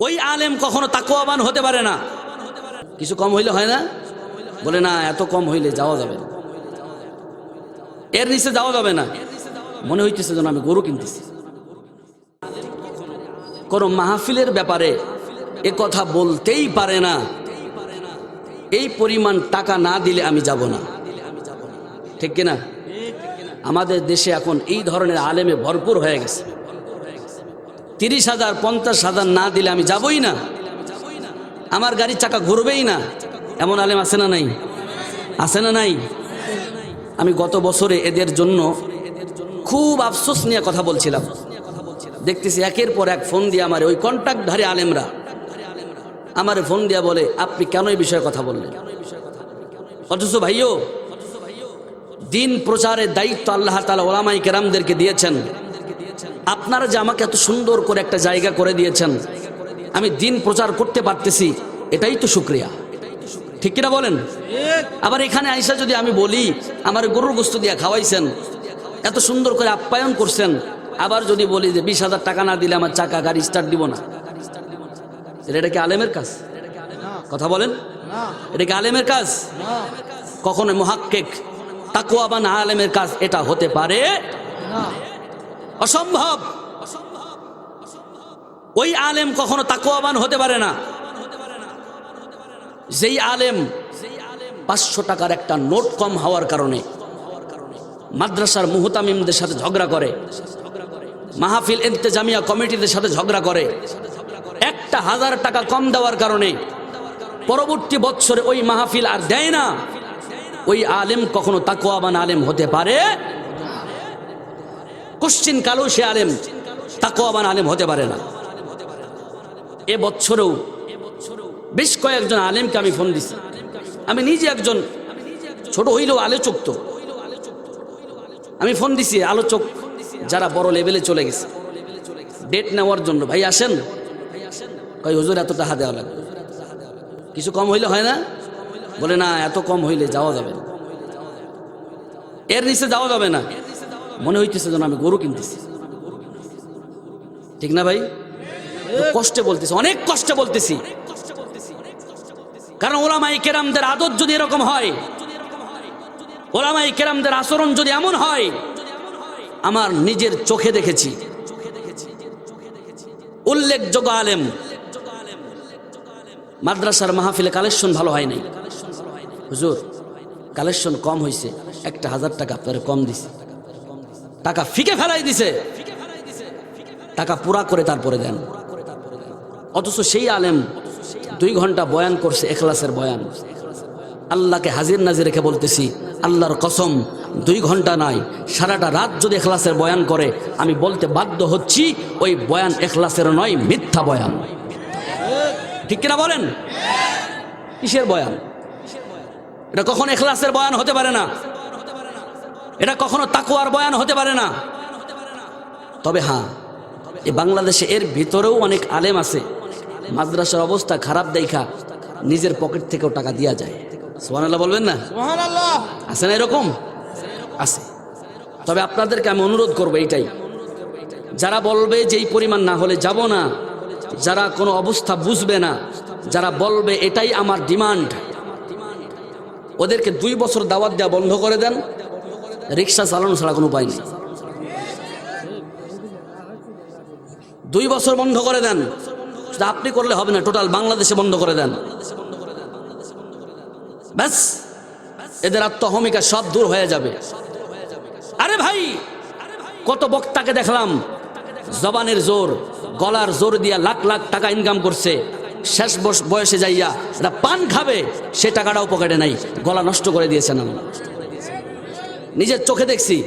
ওই আলেম কখনো তাকুয়াবান হতে পারে না। কিছু কম হইলে হয় না? বলে, না, এত কম হইলে যাওয়া যাবে না। এর নিচে যাওয়া যাবে না। মনে হইতেছে যেন আমি গরু কিনতেছি। কোন মাহফিলের ব্যাপারে এ কথা বলতেই পারে না। এই পরিমাণ টাকা না দিলে আমি যাব না। ঠিক কিনা? আমাদের দেশে এখন এই ধরনের আলেমে ভরপুর হয়ে গেছে। তিরিশ হাজার, পঞ্চাশ হাজার না দিলে আমি যাবই না। আমার গাড়ির চাকা ঘুরবেই না। এমন আলেম আছে না নাই? আছে না নাই? আমি গত বছরে এদের জন্য খুব আফসোস নিয়ে কথা বলছিলাম। দেখতেছি একের পর এক ফোন দিয়ে আমার ওই কন্ট্যাক্টধারী আলেমরা আমার ফোন দিয়া বলে, আপনি কেন এই বিষয়ে কথা বললেন? অথচ ভাইও দিন প্রচারের দায়িত্ব আল্লাহ তালা ওলামাই কেরামদেরকে দিয়েছেন। আপনারা যে আমাকে এত সুন্দর করে একটা জায়গা করে দিয়েছেন, আমি দিন প্রচার করতে পারতেছি, এটাই তো শুক্রিয়া। ঠিক কিনা বলেন? আবার এখানে আইসা যদি আমি বলি, আমার গরুর গোস্ত দিয়া খাওয়াইছেন, এত সুন্দর করে আপ্যায়ন করছেন, আবার যদি বলি যে বিশ হাজার টাকা না দিলে আমার চাকা গাড়ি স্টার্ট দিব না, এটা কি আলেমের কাজ? কথা বলেন? এটা কি আলেমের কাজ? কখনো মহাক্কেক তাকুয়াবান আলেমের কাজ এটা হতে পারে অসম্ভব। ওই আলেম কখনো তাকুয়াবান হতে পারে না। যেই আলেম পাঁচশো টাকার একটা নোট কম হওয়ার কারণে মাদ্রাসার মুহতামিমদের সাথে ঝগড়া করে, মাহফিল ইন্তেজামিয়া কমিটিদের সাথে ঝগড়া করে, একটা হাজার টাকা কম দেওয়ার কারণে পরবর্তী বৎসরে ওই মাহফিল আর দেয় না। ওই আলেম কখনো তাকুয়াবান আলেম হতে পারে কোশ্চিন কালো সে আলেম তাকুয়াবান আলেম হতে পারে না। এ বছরেও বেশ কয়েকজন আলেমকে আমি ফোন দিছি। আমি নিজে একজন ছোট হইলেও আলোচক তো। আমি ফোন দিছি, আলোচক যারা বড় লেভেলে চলে গেছে। ডেট নেওয়ার জন্য। ভাই, আসেন। কই হুজুর, এত টাকা দেওয়া লাগবে। কিছু কম হইলে হয় না? বলে, না, এত কম হইলে যাওয়া যাবে এর নিচে যাওয়া যাবে না। মনে হইতেছে যেন আমি গরু কিনতেছি। ঠিক না ভাই? কষ্টে বলতেছি, অনেক কষ্টে বলতেছি। কারণ ওলামাই কেরামদের আদত যদি এরকম হয় ওলামাই কেরামদের আচরণ যদি এমন হয়, আমার নিজের চোখে দেখেছি। উল্লেখযোগ্য আলেম, মাদ্রাসার মাহফিলে কালেকশন ভালো হয় নাই। হুজুর, কালেকশন কম হয়েছে একটা হাজার টাকা আপনার কম দিছে। টাকা ফিকে ফেলাই দিছে। টাকা পুরা করে তারপরে দেন। অথচ সেই আলেম দুই ঘণ্টা বয়ান করছে, এখলাসের বয়ান। আল্লাহকে হাজির নাজির রেখে বলতেছি, আল্লাহর কসম, দুই ঘণ্টা নাই, সারাটা রাত যদি এখলাসের বয়ান করে, আমি বলতে বাধ্য হচ্ছি, ওই বয়ান এখলাসের নয়, মিথ্যা বয়ান। ঠিক কিনা বলেন? কিসের বয়ান? এটা কখন এখলাসের বয়ান হতে পারে না? এটা কখনো তাকুয়ার বয়ান হতে পারে না। তবে হ্যাঁ এই বাংলাদেশে এর ভিতরেও অনেক আলেম আছে। মাদ্রাসার অবস্থা খারাপ দেখা নিজের পকেট থেকেও টাকা দেওয়া যায়। সোহানাল্লাহ বলবেন না? আছে না এরকম? আছে। তবে আপনাদেরকে আমি অনুরোধ করব এইটাই। যারা বলবে যে এই পরিমাণ না হলে যাব না যারা কোনো অবস্থা বুঝবে না যারা বলবে এটাই আমার ডিমান্ড ওদেরকে দুই বছর দাওয়াত দেওয়া বন্ধ করে দেন। রিক্সা চালানো ছাড়া কোনো উপায় নেই। দুই বছর বন্ধ করে দেন। আপনি করলে হবে না, টোটাল বাংলাদেশে বন্ধ করে দেন। ব্যাস, এদের আত্মহমিকা সব দূর হয়ে যাবে। আরে ভাই, কত বক্তাকে দেখলাম, জবানের জোর, গলার জোর দিয়া লাখ লাখ টাকা ইনকাম করছে। শেষ বয়সে যাইয়া পান খাবে, সে টাকাটাও পকেটে নাই, গলা নষ্ট করে দিয়েছেন আল্লাহ নিজের চোখে দেখছি।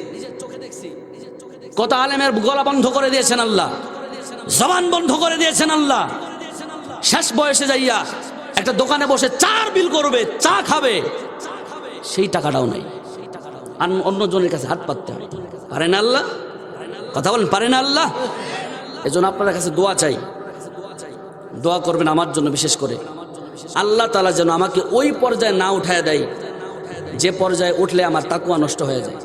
কত আলেমের গলা বন্ধ করে দিয়েছেন আল্লাহ। জবান বন্ধ করে দিয়েছেন আল্লাহ। শেষ বয়সে যাইয়া একটা দোকানে বসে চার বিল করবে, চা খাবে। সেই টাকাটাও নাই। আর অন্যজনের কাছে হাত পাততে হবে। পারে না আল্লাহ? কথা বলেন, পারে না আল্লাহ? এজন্য আপনার কাছে দোয়া চাই। দোয়া করবেন আমার জন্য বিশেষ করে। আল্লাহ তালা যেন আমাকে ওই পর্যায়ে না উঠায় দেয়। যে পর্যায়ে উঠলে আমার তাকুয়া নষ্ট হয়ে যায়।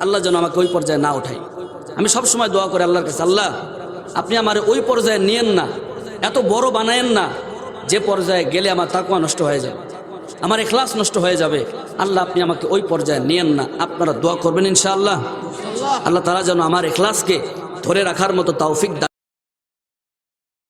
আল্লাহ যেন আমাকে ওই পর্যায়ে না উঠায় আমি সব সময় দোয়া করে আল্লাহর কাছে, আল্লাহ, আপনি আমার ওই পর্যায়ে নিয়েন না। এত বড় বানায়েন না যে পর্যায়ে গেলে আমার তাকুয়া নষ্ট হয়ে যাবে। আমার এখলাস নষ্ট হয়ে যাবে। আল্লাহ, আপনি আমাকে ওই পর্যায়ে নিয়েন না। আপনারা দোয়া করবেন ইনশাআল্লাহ। আল্লাহ তারা যেন আমার এখলাসকে ধরে রাখার মতো দান